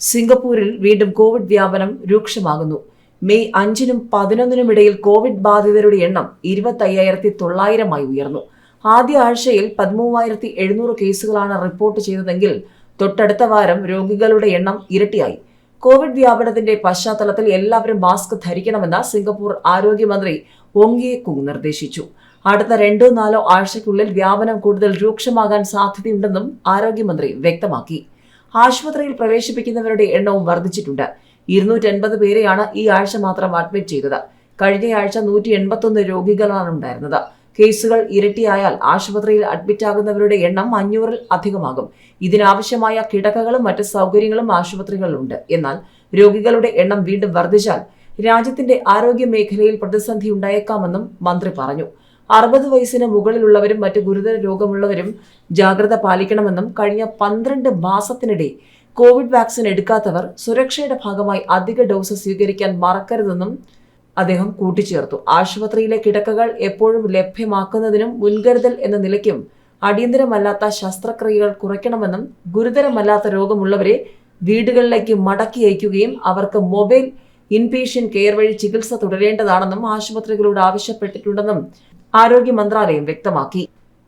സിംഗപ്പൂരിൽ വീണ്ടും കോവിഡ് വ്യാപനം രൂക്ഷമാകുന്നു. മെയ് അഞ്ചിനും പതിനൊന്നിനും ഇടയിൽ കോവിഡ് ബാധിതരുടെ എണ്ണം ഇരുപത്തയ്യായിരത്തി തൊള്ളായിരമായി ഉയർന്നു. ആദ്യ ആഴ്ചയിൽ പതിമൂവായിരത്തി എഴുന്നൂറ് കേസുകളാണ് റിപ്പോർട്ട് ചെയ്തതെങ്കിൽ തൊട്ടടുത്ത വാരം രോഗികളുടെ എണ്ണം ഇരട്ടിയായി. കോവിഡ് വ്യാപനത്തിന്റെ പശ്ചാത്തലത്തിൽ എല്ലാവരും മാസ്ക് ധരിക്കണമെന്ന് സിംഗപ്പൂർ ആരോഗ്യമന്ത്രി ഒങ്ങിയെ കുങ് നിർദ്ദേശിച്ചു. അടുത്ത രണ്ടോ നാലോ ആഴ്ചയ്ക്കുള്ളിൽ വ്യാപനം കൂടുതൽ രൂക്ഷമാകാൻ സാധ്യതയുണ്ടെന്നും ആരോഗ്യമന്ത്രി വ്യക്തമാക്കി. ആശുപത്രിയിൽ പ്രവേശിപ്പിക്കുന്നവരുടെ എണ്ണവും വർദ്ധിച്ചിട്ടുണ്ട്. ഇരുന്നൂറ്റി എൺപത് പേരെയാണ് ഈ ആഴ്ച മാത്രം അഡ്മിറ്റ് ചെയ്തത്. കഴിഞ്ഞയാഴ്ച നൂറ്റി എൺപത്തൊന്ന് രോഗികളാണ് ഉണ്ടായിരുന്നത്. കേസുകൾ ഇരട്ടിയായാൽ ആശുപത്രിയിൽ അഡ്മിറ്റ് ആകുന്നവരുടെ എണ്ണം അഞ്ഞൂറിൽ അധികമാകും. ഇതിനാവശ്യമായ കിടക്കകളും മറ്റ് സൗകര്യങ്ങളും ആശുപത്രികളിലുണ്ട്. എന്നാൽ രോഗികളുടെ എണ്ണം വീണ്ടും വർദ്ധിച്ചാൽ രാജ്യത്തിന്റെ ആരോഗ്യ മേഖലയിൽ പ്രതിസന്ധി ഉണ്ടായേക്കാമെന്നും മന്ത്രി പറഞ്ഞു. അറുപത് വയസ്സിന് മുകളിലുള്ളവരും മറ്റ് ഗുരുതര രോഗമുള്ളവരും ജാഗ്രത പാലിക്കണമെന്നും കഴിഞ്ഞ പന്ത്രണ്ട് മാസത്തിനിടെ കോവിഡ് വാക്സിൻ എടുക്കാത്തവർ സുരക്ഷയുടെ ഭാഗമായി അധിക ഡോസ് സ്വീകരിക്കാൻ മറക്കരുതെന്നും അദ്ദേഹം കൂട്ടിച്ചേർത്തു. ആശുപത്രിയിലെ കിടക്കകൾ എപ്പോഴും ലഭ്യമാക്കുന്നതിനും മുൻകരുതൽ എന്ന നിലയ്ക്കും അടിയന്തരമല്ലാത്ത ശസ്ത്രക്രിയകൾ കുറയ്ക്കണമെന്നും ഗുരുതരമല്ലാത്ത രോഗമുള്ളവരെ വീടുകളിലേക്ക് മടക്കി അയക്കുകയും അവർക്ക് മൊബൈൽ ഇൻപേഷ്യൻ കെയർ വഴി ചികിത്സ തുടരേണ്ടതാണെന്നും ആശുപത്രികളോട് ആവശ്യപ്പെട്ടിട്ടുണ്ടെന്നും ആരോഗ്യ മന്ത്രാലയം വ്യക്തമാക്കി.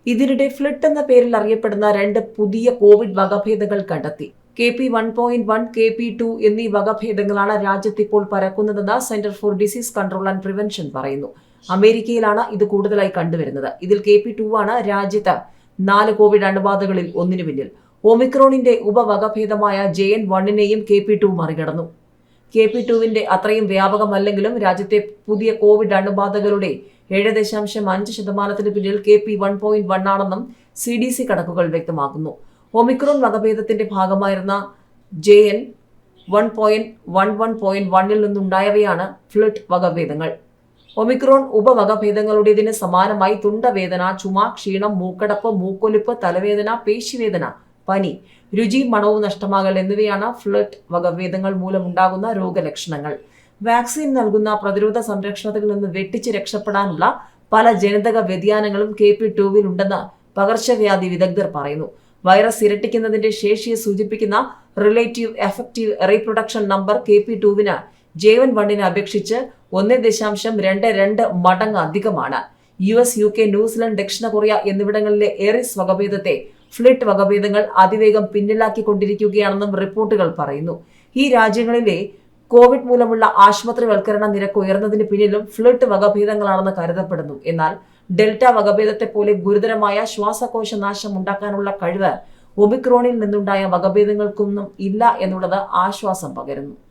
ഇതിനിടെ ഫ്ലിട്ട് എന്ന പേരിൽ അറിയപ്പെടുന്ന രണ്ട് പുതിയ കോവിഡ് വകഭേദങ്ങൾ കണ്ടെത്തി. K P one point one K P two എന്നീ വകഭേദങ്ങളാണ് രാജ്യത്ത് ഇപ്പോൾ പരക്കുന്നതെന്ന് centre for disease control and prevention പറയുന്നു. അമേരിക്കയിലാണ് ഇത് കൂടുതലായി കണ്ടുവരുന്നത്. ഇതിൽ കെ പി ടു ആണ് രാജ്യത്ത് നാല് കോവിഡ് അണുബാധകളിൽ ഒന്നിനു പിന്നിൽ. ഒമിക്രോണിന്റെ ഉപവകഭേദമായ ജെ എൻ വണ്ണിനെയും കെ പി ടു മറികടന്നു. കെ പി ടുവിന്റെ അത്രയും വ്യാപകമല്ലെങ്കിലും രാജ്യത്തെ പുതിയ കോവിഡ് അണുബാധകളുടെ ഏഴ് ദശാംശം അഞ്ച് ശതമാനത്തിന് പിന്നിൽ K P one point one ആണെന്നും സി ഡി സി കണക്കുകൾ വ്യക്തമാക്കുന്നു. ഒമിക്രോൺ വകഭേദത്തിന്റെ ഭാഗമായിരുന്ന J N one point one one point വണ്ണിൽ നിന്നുണ്ടായവയാണ് ഫ്ലിട്ട് വകഭേദങ്ങൾ. ഒമിക്രോൺ ഉപവകഭേദങ്ങളുടേതിന് സമാനമായി തുണ്ടവേദന ചുമ ക്ഷീണം മൂക്കടപ്പ് മൂക്കൊലിപ്പ് തലവേദന പേശിവേദന പനി രുചി മണവും നഷ്ടമാകൽ എന്നിവയാണ് ഫ്ലഡ് വകഭേദങ്ങൾ മൂലമുണ്ടാകുന്ന രോഗലക്ഷണങ്ങൾ. വാക്സിൻ നൽകുന്ന പ്രതിരോധ സംരക്ഷണത്തിൽ നിന്ന് വെട്ടിച്ച് രക്ഷപ്പെടാനുള്ള പല ജനിതക വ്യതിയാനങ്ങളും കെ പി ടൂവിൽ ഉണ്ടെന്ന് പകർച്ചവ്യാധി വിദഗ്ധർ പറയുന്നു. വൈറസ് ഇരട്ടിക്കുന്നതിന്റെ ശേഷിയെ സൂചിപ്പിക്കുന്ന relative effective reproduction number K P ടൂവിന് Jevan വണ്ണിനെ അപേക്ഷിച്ച് ഒന്ന് ദശാംശം രണ്ട് രണ്ട് മടങ്ങ് അധികമാണ്. U S U K New Zealand ദക്ഷിണ കൊറിയ എന്നിവിടങ്ങളിലെ എറിസ് വകഭേദത്തെ ഫ്ലിറ്റ് വകഭേദങ്ങൾ അതിവേഗം പിന്നിലാക്കിക്കൊണ്ടിരിക്കുകയാണെന്നും റിപ്പോർട്ടുകൾ പറയുന്നു. ഈ രാജ്യങ്ങളിലെ കോവിഡ് മൂലമുള്ള ആശുപത്രിവൽക്കരണ നിരക്ക് ഉയർന്നതിന് പിന്നിലും ഫ്ലിട്ട് വകഭേദങ്ങളാണെന്ന് കരുതപ്പെടുന്നു. എന്നാൽ ഡെൽറ്റ വകഭേദത്തെ പോലെ ഗുരുതരമായ ശ്വാസകോശ നാശം ഉണ്ടാക്കാനുള്ള കഴിവ് ഒമിക്രോണിൽ നിന്നുണ്ടായ വകഭേദങ്ങൾക്കൊന്നും ഇല്ല എന്നുള്ളത് ആശ്വാസം പകരുന്നു.